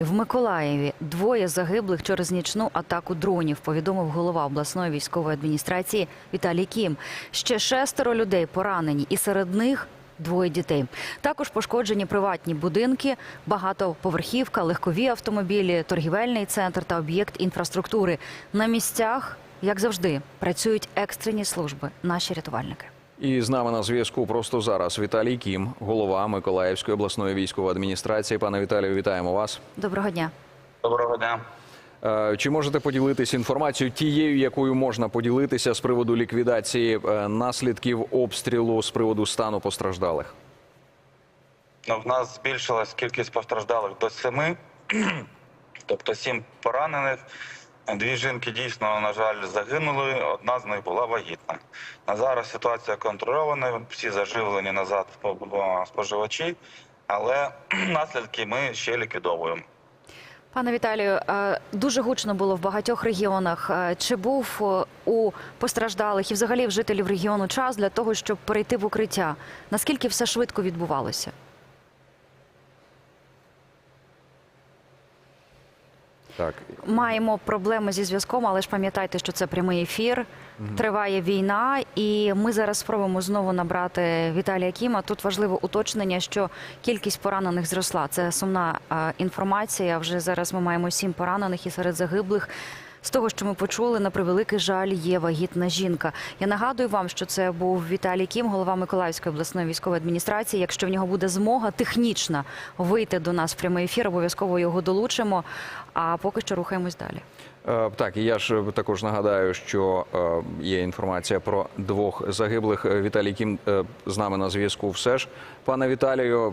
В Миколаєві двоє загиблих через нічну атаку дронів, повідомив голова обласної військової адміністрації Віталій Кім. Ще шестеро людей поранені, і серед них двоє дітей. Також пошкоджені приватні будинки, багатоповерхівка, легкові автомобілі, торгівельний центр та об'єкт інфраструктури. На місцях, як завжди, працюють екстрені служби, наші рятувальники. І з нами на зв'язку просто зараз Віталій Кім, голова Миколаївської обласної військової адміністрації. Пане Віталію, вітаємо вас. Доброго дня. Доброго дня. Е, Чи можете поділитися інформацією тією, якою можна поділитися з приводу ліквідації е, наслідків обстрілу з приводу стану постраждалих? Ну, в нас збільшилась кількість постраждалих до семи, тобто сім поранених. Дві жінки дійсно, на жаль, загинули. Одна з них була вагітна. На зараз ситуація контрольована, всі заживлені назад по- по- споживачі, але наслідки ми ще ліквідовуємо. Пане Віталію, е, дуже гучно було в багатьох регіонах. Е, Чи був е, у постраждалих і взагалі в жителів регіону час для того, щоб перейти в укриття? Наскільки все швидко відбувалося? Так, Маємо проблеми зі зв'язком, але ж пам'ятайте, що це прямий ефір. Триває війна, і ми зараз спробуємо знову набрати Віталія Кіма. Тут важливе уточнення, що кількість поранених зросла. Це сумна інформація. Вже зараз ми маємо сім поранених і серед загиблих. З того, що ми почули, на превеликий жаль, є вагітна жінка. Я нагадую вам, що це був Віталій Кім, голова Миколаївської обласної військової адміністрації. Якщо в нього буде змога технічна вийти до нас в прямий ефір, обов'язково його долучимо. А поки що рухаємось далі. Е, Так, і я ж також нагадаю, що е, є інформація про двох загиблих. Е, Віталій Кім е, з нами на зв'язку. Все ж, пане Віталію,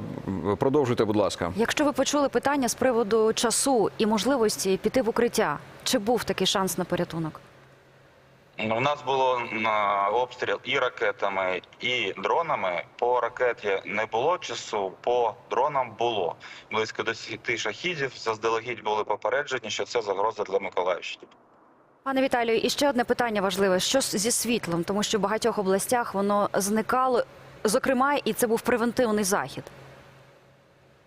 продовжуйте, будь ласка. Якщо ви почули питання з приводу часу і можливості піти в укриття, чи був такий шанс на порятунок? У нас було на обстріл і ракетами, і дронами. По ракеті не було часу, по дронам було. Близько 10 шахідів заздалегідь були попереджені, що це загроза для Миколаївщини. Пане Віталію, і ще одне питання важливе: що зі світлом, тому що в багатьох областях воно зникало. Зокрема, і це був превентивний захід.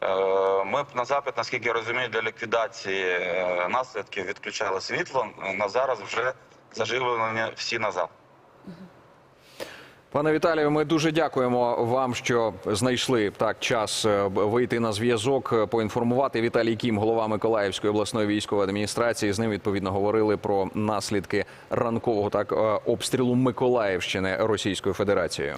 Е, Ми на запит, наскільки я розумію, для ліквідації е, наслідків відключали світло. На зараз вже заживлені всі назад. Пане Віталію, ми дуже дякуємо вам, що знайшли так час е, вийти на зв'язок, е, поінформувати Віталій Кім, голова Миколаївської обласної військової адміністрації. З ним відповідно говорили про наслідки ранкового так е, обстрілу Миколаївщини Російською Федерацією.